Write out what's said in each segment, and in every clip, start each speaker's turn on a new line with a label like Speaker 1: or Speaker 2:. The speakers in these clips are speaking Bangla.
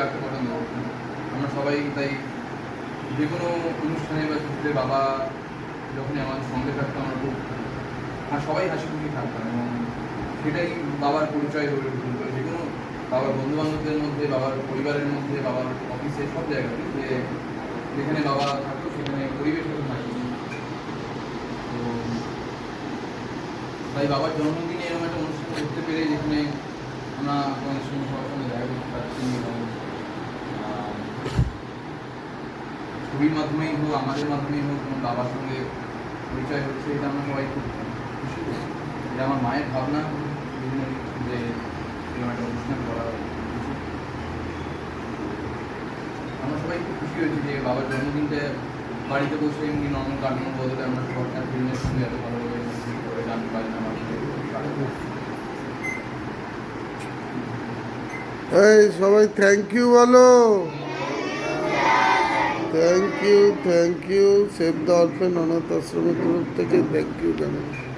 Speaker 1: রাখতে পছন্দ আমরা সবাই তাই যে কোনো অনুষ্ঠানে বা ছুটিতে বাবা যখনই আমাদের সঙ্গে থাকতো, আমরা খুব আর সবাই হাসি খুশি থাকতাম এবং সেটাই বাবার পরিচয় হয়ে উঠল যে কোনো বাবার বন্ধু বান্ধবদের মধ্যে, বাবার পরিবারের মধ্যে, বাবার অফিসে, সব জায়গাতে যে যেখানে বাবা থাকতো, সেখানে পরিবেশ হতো হাসি তো তাই বাবার জন্মদিনে এরকম একটা অনুষ্ঠান করতে পেরে যেখানে আমরা আমাদের সঙ্গে সবার সঙ্গে দেখা করতে পারছি এবং আহ, ছবির মাধ্যমেই হোক, আমাদের মাধ্যমেই হোক এবং বাবার সঙ্গে পরিচয় হচ্ছে, এটা আমরা সবাই খুব খুশি এটা আমার মায়ের ভাবনা, বিভিন্ন যে একটা অনুষ্ঠান করা আমরা সবাই খুব খুশি হয়েছি যে বাবার জন্মদিনটা বাড়িতে বসে এমনি নর্মাল কাটানোর বদলে আমরা সরকার ফিল্মের সঙ্গে এত ভালোভাবে করে জানতে পারি না আমার
Speaker 2: এই সবাই থ্যাংক ইউ বলো। Thank you thank you save the orphan অনাথ আশ্রমের তরফ থেকে থ্যাংক ইউ জানাই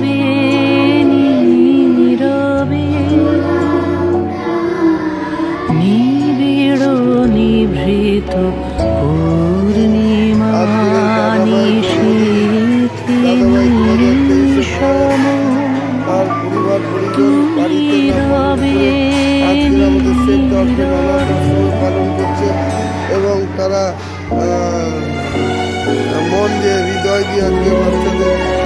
Speaker 3: নীরবে নীরবে নিবিড় নিভৃত পূর্ণিমা
Speaker 2: এবং তারা মন দিয়ে হৃদয় দিয়ে আজকে বাচ্চাদের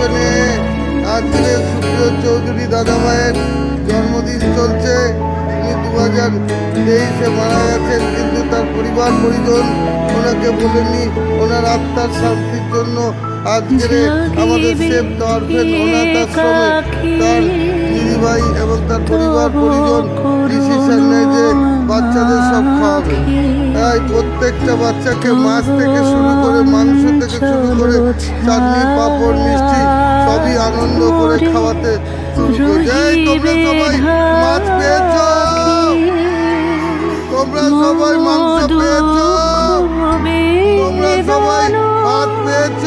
Speaker 2: দর্শনে আজকে সুপ্রিয় চৌধুরী দাদাভাইয়ের জন্মদিন চলছে। উনি দু হাজার তেইশে মারা গেছেন কিন্তু তার পরিবার পরিজন ওনাকে বলেনি ওনার আত্মার শান্তির জন্য আজকের আমাদের সেফ দর্শন অনাথ আশ্রমে তার দিদিভাই এবং তার পরিবার পরিজন বাচ্চাদের সব খাওয়াবে। তাই প্রত্যেকটা বাচ্চাকে মাছ থেকে শুরু করে, মাংস থেকে শুরু করে, চাটনি, পাঁপড়, মিষ্টি সবই আনন্দ করে খাওয়াতে করে। তোমরা সবাই মাছ পেয়েছ? তোমরা সবাই মাংস পেয়েছ? তোমরা সবাই ভাত পেয়েছ?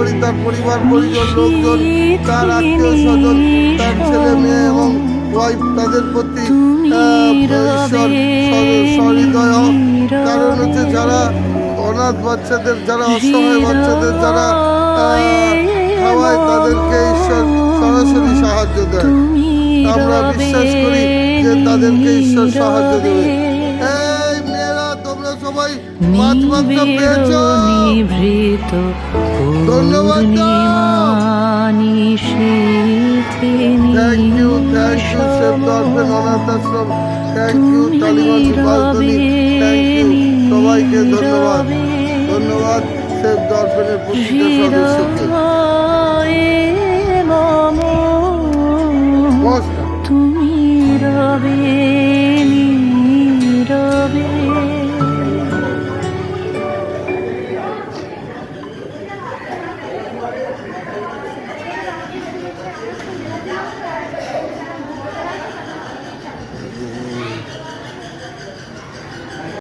Speaker 2: করি তার পরিবার পরিজন লোকজন তার আত্মীয় স্বজন তার ছেলে মেয়ে এবং ওয়াইফ তাদের প্রতি সহৃদয় কারণ হচ্ছে যারা অনাথ বাচ্চাদের যারা অসহায় বাচ্চাদের যারা খাওয়ায় তাদেরকে ঈশ্বর সরাসরি সাহায্য দেয়। আমরা বিশ্বাস করি যে তাদেরকে ঈশ্বর সাহায্য দেবে। সবাই মাংস পেয়েছ।
Speaker 3: নিভৃত
Speaker 2: ধন্যবাদ thank you thank you save দর্শন অনাথ আশ্রম। থ্যাংক ইউ তালিবান বালতনি থ্যাংক ইউ সবাইকে ধন্যবাদ। ধন্যবাদ সেভ দর্শনের প্রতিটা সদস্যকে।